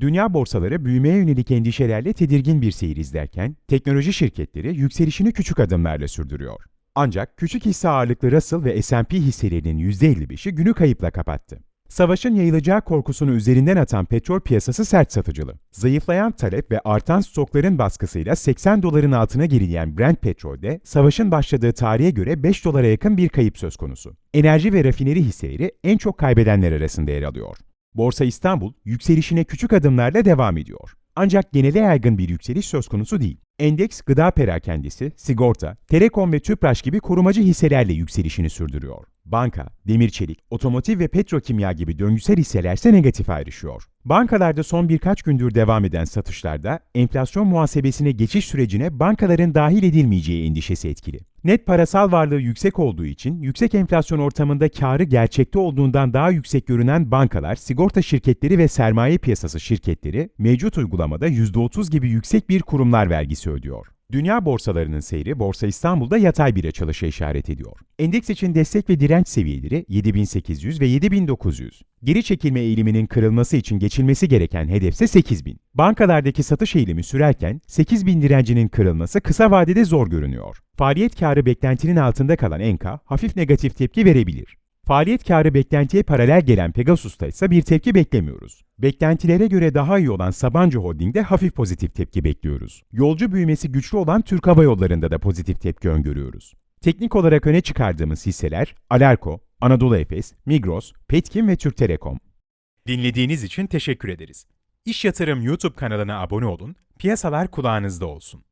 Dünya borsaları büyümeye yönelik endişelerle tedirgin bir seyir izlerken, teknoloji şirketleri yükselişini küçük adımlarla sürdürüyor. Ancak küçük hisse ağırlıklı Russell ve S&P hisselerinin %55'i günü kayıpla kapattı. Savaşın yayılacağı korkusunu üzerinden atan petrol piyasası sert satıcılı. Zayıflayan talep ve artan stokların baskısıyla 80 doların altına gerileyen Brent petrolde savaşın başladığı tarihe göre 5 dolara yakın bir kayıp söz konusu. Enerji ve rafineri hisseleri en çok kaybedenler arasında yer alıyor. Borsa İstanbul yükselişine küçük adımlarla devam ediyor. Ancak genele yaygın bir yükseliş söz konusu değil. Endeks gıda perakendisi, sigorta, telekom ve tüpraş gibi korumacı hisselerle yükselişini sürdürüyor. Banka, demir çelik, otomotiv ve petrokimya gibi döngüsel hisselerse negatif ayrışıyor. Bankalarda son birkaç gündür devam eden satışlarda enflasyon muhasebesine geçiş sürecine bankaların dahil edilmeyeceği endişesi etkili. Net parasal varlığı yüksek olduğu için yüksek enflasyon ortamında karı gerçekte olduğundan daha yüksek görünen bankalar, sigorta şirketleri ve sermaye piyasası şirketleri mevcut uygulamada %30 gibi yüksek bir kurumlar vergisi ödüyor. Dünya borsalarının seyri Borsa İstanbul'da yatay bir açılışa işaret ediyor. Endeks için destek ve direnç seviyeleri 7800 ve 7900. Geri çekilme eğiliminin kırılması için geçilmesi gereken hedefse 8000. Bankalardaki satış eğilimi sürerken 8000 direncinin kırılması kısa vadede zor görünüyor. Faaliyet karı beklentinin altında kalan Enka hafif negatif tepki verebilir. Faaliyet karı beklentiye paralel gelen Pegasus'ta ise bir tepki beklemiyoruz. Beklentilere göre daha iyi olan Sabancı Holding'de hafif pozitif tepki bekliyoruz. Yolcu büyümesi güçlü olan Türk Hava Yolları'nda da pozitif tepki öngörüyoruz. Teknik olarak öne çıkardığımız hisseler Alarko, Anadolu Efes, Migros, Petkim ve Türk Telekom. Dinlediğiniz için teşekkür ederiz. İş Yatırım YouTube kanalına abone olun, piyasalar kulağınızda olsun.